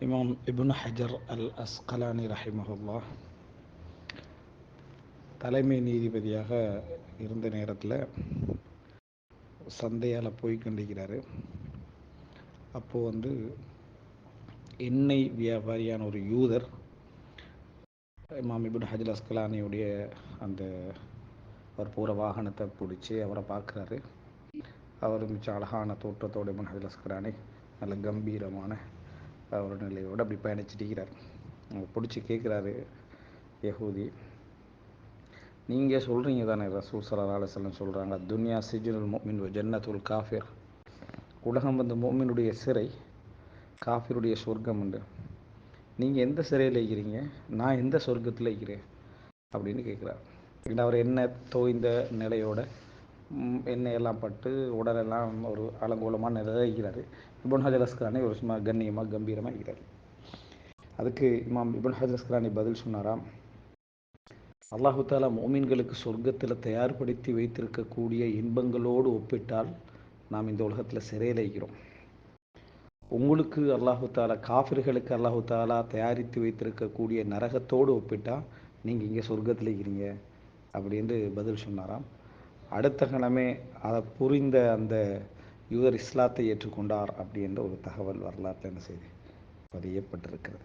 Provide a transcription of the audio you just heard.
இமாம் இபுன் ஹஜர் அல் அஸ்கலானி ரஹிமஹுல்லா தலைமை நீதிபதியாக இருந்த நேரத்தில் சந்தையால் போய் கொண்டிருக்கிறாரு அப்போது வந்து எண்ணெய் வியாபாரியான ஒரு யூதர் இமாம் இபுன் ஹஜர் அஸ்கலானியுடைய அந்த அவர் போகிற வாகனத்தை பிடிச்சி அவரை பார்க்குறாரு. அவர் மிச்ச அழகான தோற்றத்தோடு இபுன் ஹஜர் அஸ்கலானி நல்ல கம்பீரமான ஒரு நிலையோடு அப்படி பயணிச்சிட்டிருக்கிறார். அவர் பிடிச்சி கேட்குறாரு யஹூதி நீங்கள் சொல்கிறீங்க தானே ரசூல் சலா அலுவலம் சொல்கிறாங்க துன்யா சிஜுனுல் மோமின் ஜன்னத்துல் காஃபிர். உலகம் வந்து மோமினுடைய சிறை காஃபிருடைய சொர்க்கம் உண்டு. நீங்கள் எந்த சிறையில் இருக்கிறீங்க? நான் எந்த சொர்க்கத்தில் இருக்கிறேன்? அப்படின்னு கேட்குறாரு. அவர் என்ன தோய்ந்த நிலையோட எண்ணெய் எல்லாம் பட்டு உடலெல்லாம் ஒரு அலங்கோலமாக நிலையில் இருக்கிறார் இபுன் ஹஜர் அஸ்கலானி ஒரு சும்மா கண்ணியமாக கம்பீரமாக இருக்கிறார். அதுக்கு இமாம் இபுன் ஹஜர் அஸ்கலானி பதில் சொன்னாராம் அல்லாஹு தாலா மோமீன்களுக்கு சொர்க்கத்தில் தயார்படுத்தி வைத்திருக்கக்கூடிய இன்பங்களோடு ஒப்பிட்டால் நாம் இந்த உலகத்தில் சிறையில் இருக்கிறோம் உங்களுக்கு அல்லாஹு தாலா காஃபிர்களுக்கு அல்லாஹு தாலா தயாரித்து வைத்திருக்கக்கூடிய நரகத்தோடு ஒப்பிட்டால் நீங்கள் இங்கே சொர்க்கத்தில் இருக்கிறீங்க அப்படின்னு பதில் சொன்னாராம். அடுத்த கணமே அதை புரிந்த அந்த யூதர் இஸ்லாத்தை ஏற்றுக்கொண்டார் அப்படின்ற ஒரு தகவல் வரலாற்றில் என்ன செய்தி பதியப்பட்டிருக்கிறது.